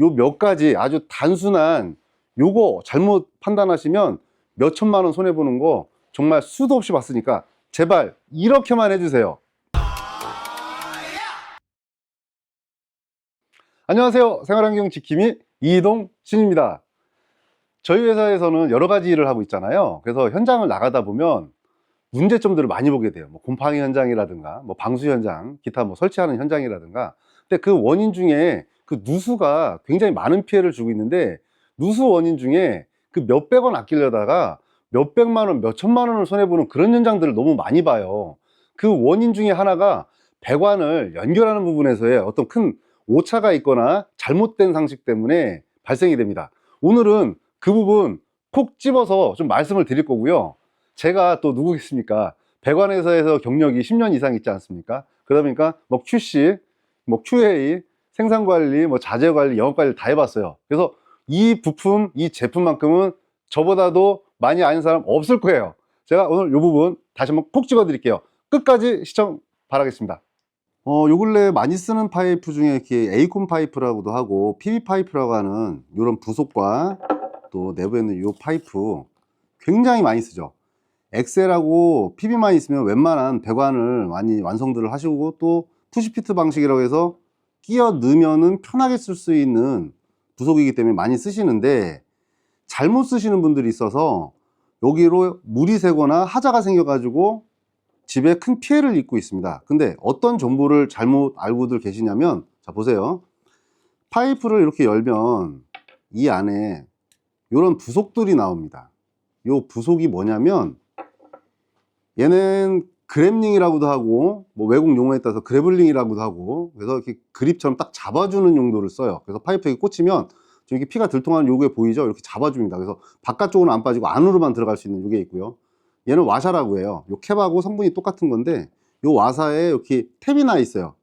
요 몇 가지 아주 단순한 요거 잘못 판단하시면 몇 천만 원 손해 보는 거 정말 수도 없이 봤으니까 제발 이렇게만 해주세요. 안녕하세요. 생활환경 지킴이 이동 신입니다. 저희 회사에서는 여러 가지 일을 하고 있잖아요. 그래서 현장을 나가다 보면 문제점들을 많이 보게 돼요. 뭐 곰팡이 현장이라든가, 뭐 방수 현장, 기타 뭐 설치하는 현장이라든가. 근데 그 원인 중에 그 누수가 굉장히 많은 피해를 주고 있는데 누수 원인 중에 그 몇백 원 아끼려다가 몇백만 원, 몇천만 원을 손해보는 그런 현장들을 너무 많이 봐요. 그 원인 중에 하나가 배관을 연결하는 부분에서의 어떤 큰 오차가 있거나 잘못된 상식 때문에 발생이 됩니다. 오늘은 그 부분 콕 집어서 좀 말씀을 드릴 거고요. 제가 또 누구겠습니까? 배관회사에서 경력이 10년 이상 있지 않습니까? 그러다 보니까 뭐 QC, 뭐 QA, 생산 관리, 뭐 자재 관리, 영업 관리를 다 해봤어요. 그래서 이 부품, 이 제품만큼은 저보다도 많이 아는 사람 없을 거예요. 제가 오늘 이 부분 다시 한번 콕 집어 드릴게요. 끝까지 시청 바라겠습니다. 어, 요 근래 많이 쓰는 파이프 중에 이렇게 에이콘 파이프라고도 하고 PV 파이프라고 하는 이런 부속과 또 내부에 있는 요 파이프 굉장히 많이 쓰죠. 엑셀하고 PV만 있으면 웬만한 배관을 많이 완성들을 하시고 또 푸시피트 방식이라고 해서 끼어 넣으면은 편하게 쓸 수 있는 부속이기 때문에 많이 쓰시는데 잘못 쓰시는 분들이 있어서 여기로 물이 새거나 하자가 생겨가지고 집에 큰 피해를 입고 있습니다. 근데 어떤 정보를 잘못 알고들 계시냐면 자 보세요. 파이프를 이렇게 열면 이 안에 이런 부속들이 나옵니다. 요 부속이 뭐냐면 얘는 그랩링이라고도 하고 뭐 외국 용어에 따라서 그래블링이라고도 하고 그래서 이렇게 그립처럼 딱 잡아주는 용도를 써요. 그래서 파이프에 꽂히면 이렇게 피가 들통하는 요게 보이죠? 이렇게 잡아줍니다. 그래서 바깥쪽으로 안 빠지고 안으로만 들어갈 수 있는 요게 있고요. 얘는 와샤라고 해요. 요 캡하고 성분이 똑같은 건데 요 와사에 이렇게 탭이 나 있어요.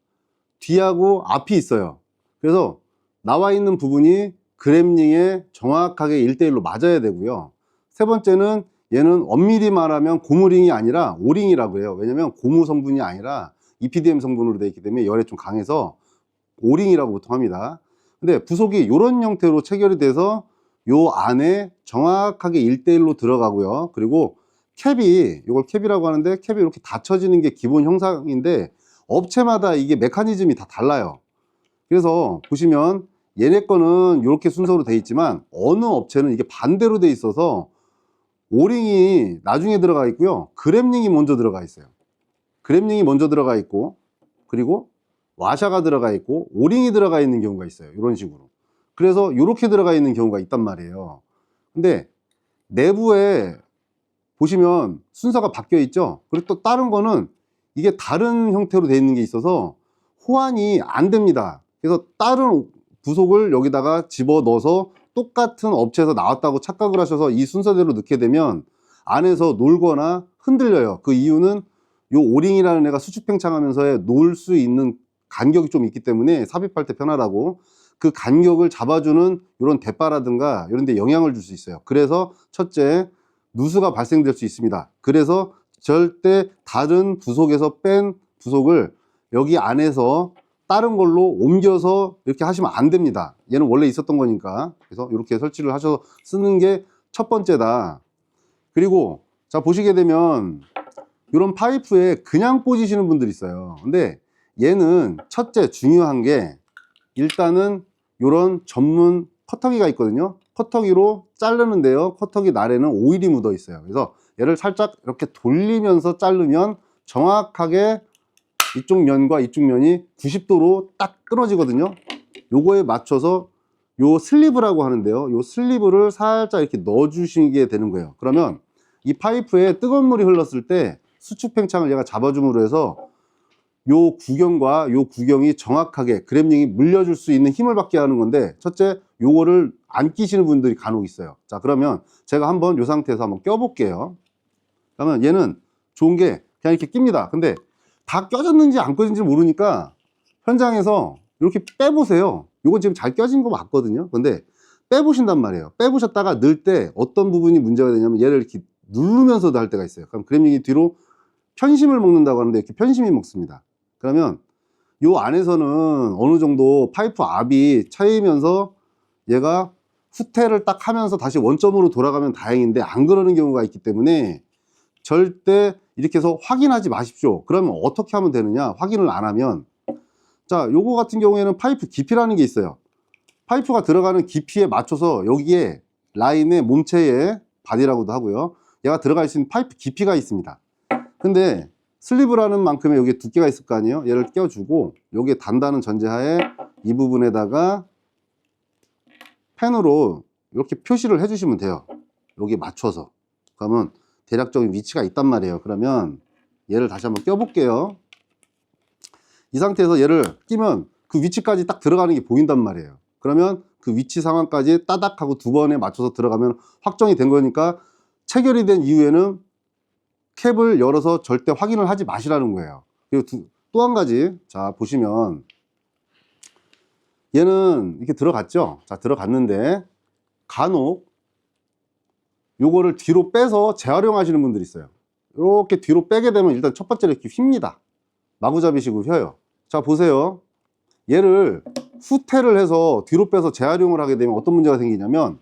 뒤하고 앞이 있어요. 그래서 나와 있는 부분이 그램링에 정확하게 1대1로 맞아야 되고요. 세 번째는 얘는 엄밀히 말하면 고무링이 아니라 오링이라고 해요. 왜냐면 고무 성분이 아니라 EPDM 성분으로 되어 있기 때문에 열에 좀 강해서 오링이라고 보통 합니다. 근데 부속이 이런 형태로 체결이 돼서 요 안에 정확하게 1대1로 들어가고요. 그리고 캡이 이걸 캡이라고 하는데 캡이 이렇게 닫혀지는 게 기본 형상인데 업체마다 이게 메커니즘이 다 달라요. 그래서 보시면 얘네 거는 이렇게 순서로 돼 있지만 어느 업체는 이게 반대로 돼 있어서 오링이 나중에 들어가 있고요. 그램링이 먼저 들어가 있어요. 그램링이 먼저 들어가 있고 그리고 와샤가 들어가 있고 오링이 들어가 있는 경우가 있어요. 이런 식으로. 그래서 이렇게 들어가 있는 경우가 있단 말이에요. 근데 내부에 보시면 순서가 바뀌어 있죠. 그리고 또 다른 거는 이게 다른 형태로 되어 있는 게 있어서 호환이 안 됩니다. 그래서 다른 부속을 여기다가 집어 넣어서 똑같은 업체에서 나왔다고 착각을 하셔서 이 순서대로 넣게 되면 안에서 놀거나 흔들려요. 그 이유는 요 오링이라는 애가 수축 팽창하면서 놓을 수 있는 간격이 좀 있기 때문에 삽입할 때 편하다고 그 간격을 잡아주는 이런 대바라든가 이런 데 영향을 줄 수 있어요. 그래서 첫째, 누수가 발생될 수 있습니다. 그래서 절대 다른 부속에서 뺀 부속을 여기 안에서 다른 걸로 옮겨서 이렇게 하시면 안 됩니다. 얘는 원래 있었던 거니까. 그래서 이렇게 설치를 하셔서 쓰는 게 첫 번째다. 그리고 자 보시게 되면 이런 파이프에 그냥 꽂으시는 분들이 있어요. 근데 얘는 첫째 중요한 게 일단은 이런 전문 커터기가 있거든요. 커터기로 자르는데요. 커터기 날에는 오일이 묻어 있어요. 그래서 얘를 살짝 이렇게 돌리면서 자르면 정확하게 이쪽 면과 이쪽 면이 90도로 딱 끊어지거든요. 요거에 맞춰서 요 슬리브라고 하는데요. 요 슬리브를 살짝 이렇게 넣어 주시게 되는 거예요. 그러면 이 파이프에 뜨거운 물이 흘렀을 때 수축 팽창을 얘가 잡아줌으로 해서 요 구경과 요 구경이 정확하게 그램링이 물려줄 수 있는 힘을 받게 하는 건데 첫째 요거를 안 끼시는 분들이 간혹 있어요 자 그러면 제가 한번 요 상태에서 한번 껴 볼게요 그러면 얘는 좋은 게 그냥 이렇게 낍니다 근데 다 껴졌는지 안 껴진지 모르니까 현장에서 이렇게 빼보세요. 요건 지금 잘 껴진 거 맞거든요. 근데 빼보신단 말이에요. 빼보셨다가 넣을 때 어떤 부분이 문제가 되냐면 얘를 이렇게 누르면서도 할 때가 있어요. 그럼 그램링이 뒤로 편심을 먹는다고 하는데 이렇게 편심이 먹습니다. 그러면 요 안에서는 어느 정도 파이프 압이 차이면서 얘가 후퇴를 딱 하면서 다시 원점으로 돌아가면 다행인데 안 그러는 경우가 있기 때문에 절대 이렇게 해서 확인하지 마십시오. 그러면 어떻게 하면 되느냐? 확인을 안 하면 자, 요거 같은 경우에는 파이프 깊이라는 게 있어요. 파이프가 들어가는 깊이에 맞춰서 여기에 라인의 몸체에 바디라고도 하고요. 얘가 들어갈 수 있는 파이프 깊이가 있습니다. 근데 슬리브라는 만큼의 여기에 두께가 있을 거 아니에요? 얘를 껴주고 여기에 단다는 전제하에 이 부분에다가 펜으로 이렇게 표시를 해주시면 돼요. 여기에 맞춰서. 그러면 대략적인 위치가 있단 말이에요. 그러면 얘를 다시 한번 껴볼게요. 이 상태에서 얘를 끼면 그 위치까지 딱 들어가는 게 보인단 말이에요. 그러면 그 위치 상황까지 따닥 하고 두 번에 맞춰서 들어가면 확정이 된 거니까 체결이 된 이후에는 캡을 열어서 절대 확인을 하지 마시라는 거예요. 그리고 또 한 가지, 자, 보시면 얘는 이렇게 들어갔죠? 자, 들어갔는데 간혹 요거를 뒤로 빼서 재활용하시는 분들이 있어요. 이렇게 뒤로 빼게 되면 일단 첫 번째로 이렇게 휩니다. 마구잡이식으로 휘어요. 자, 보세요. 얘를 후퇴를 해서 뒤로 빼서 재활용을 하게 되면 어떤 문제가 생기냐면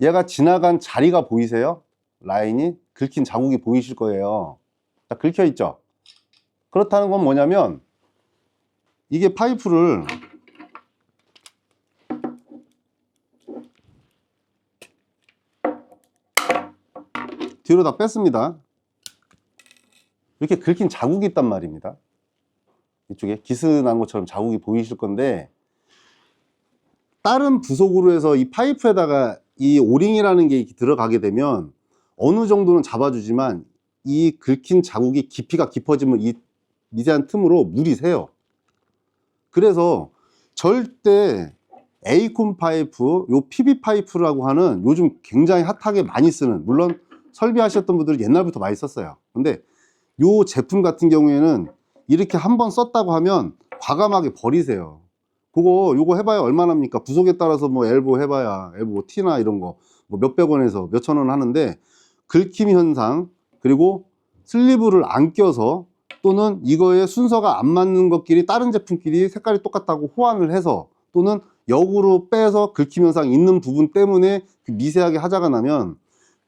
얘가 지나간 자리가 보이세요? 라인이 긁힌 자국이 보이실 거예요. 자, 긁혀 있죠? 그렇다는 건 뭐냐면 이게 파이프를 뒤로 다 뺐습니다. 이렇게 긁힌 자국이 있단 말입니다. 이쪽에 기스 난 것처럼 자국이 보이실 건데 다른 부속으로 해서 이 파이프에다가 이 오링이라는 게 들어가게 되면 어느 정도는 잡아주지만 이 긁힌 자국이 깊이가 깊어지면 이 미세한 틈으로 물이 새요. 그래서 절대 에이콘 파이프, 요 PB 파이프라고 하는 요즘 굉장히 핫하게 많이 쓰는 물론 설비하셨던 분들은 옛날부터 많이 썼어요. 근데 요 제품 같은 경우에는 이렇게 한 번 썼다고 하면 과감하게 버리세요. 그거 요거 해봐야 얼마나입니까? 부속에 따라서 뭐 엘보 해봐야 엘보 뭐 T나 이런 거 뭐 몇백 원에서 몇천 원 하는데 긁힘 현상 그리고 슬리브를 안 껴서 또는 이거의 순서가 안 맞는 것끼리 다른 제품끼리 색깔이 똑같다고 호환을 해서 또는 역으로 빼서 긁힘 현상 있는 부분 때문에 그 미세하게 하자가 나면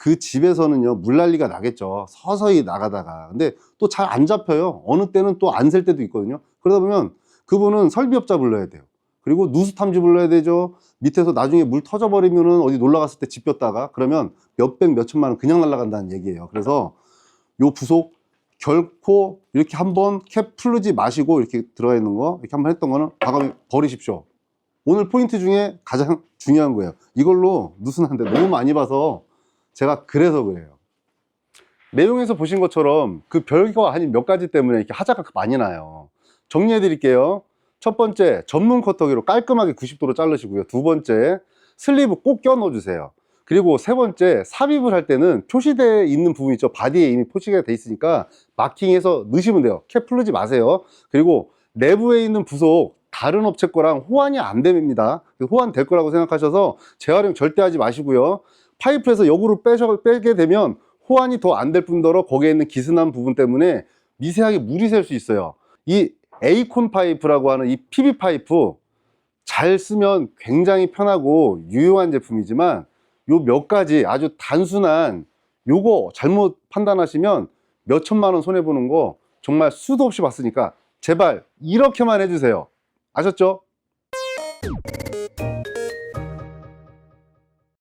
그 집에서는요 물난리가 나겠죠. 서서히 나가다가. 근데 또 잘 안 잡혀요. 어느 때는 또 안 셀 때도 있거든요. 그러다 보면 그분은 설비업자 불러야 돼요. 그리고 누수 탐지 불러야 되죠. 밑에서 나중에 물 터져버리면은 어디 놀러 갔을 때 집혔다가 그러면 몇백 몇천만 원 그냥 날라간다는 얘기예요. 그래서 요 부속 결코 이렇게 한번 캡 풀르지 마시고 이렇게 들어가 있는 거 이렇게 한번 했던 거는 과감히 버리십시오. 오늘 포인트 중에 가장 중요한 거예요. 이걸로 누수나는데 너무 많이 봐서 제가 그래서 그래요. 내용에서 보신 것처럼 그 별거 아닌 몇 가지 때문에 이렇게 하자가 많이 나요. 정리해 드릴게요. 첫 번째, 전문 커터기로 깔끔하게 90도로 자르시고요. 두 번째, 슬리브 꼭 껴 넣어 주세요. 그리고 세 번째, 삽입을 할 때는 표시되어 있는 부분 있죠. 바디에 이미 표시가 돼 있으니까 마킹해서 넣으시면 돼요. 캡 풀르지 마세요. 그리고 내부에 있는 부속 다른 업체 거랑 호환이 안 됩니다. 호환 될 거라고 생각하셔서 재활용 절대 하지 마시고요. 파이프에서 역으로 빼셔, 빼게 되면 호환이 더 안 될 뿐더러 거기에 있는 기스난 부분 때문에 미세하게 물이 셀 수 있어요. 이 에이콘 파이프라고 하는 이 PB 파이프 잘 쓰면 굉장히 편하고 유용한 제품이지만 요 몇 가지 아주 단순한 요거 잘못 판단하시면 몇 천만 원 손해 보는 거 정말 수도 없이 봤으니까 제발 이렇게만 해주세요. 아셨죠?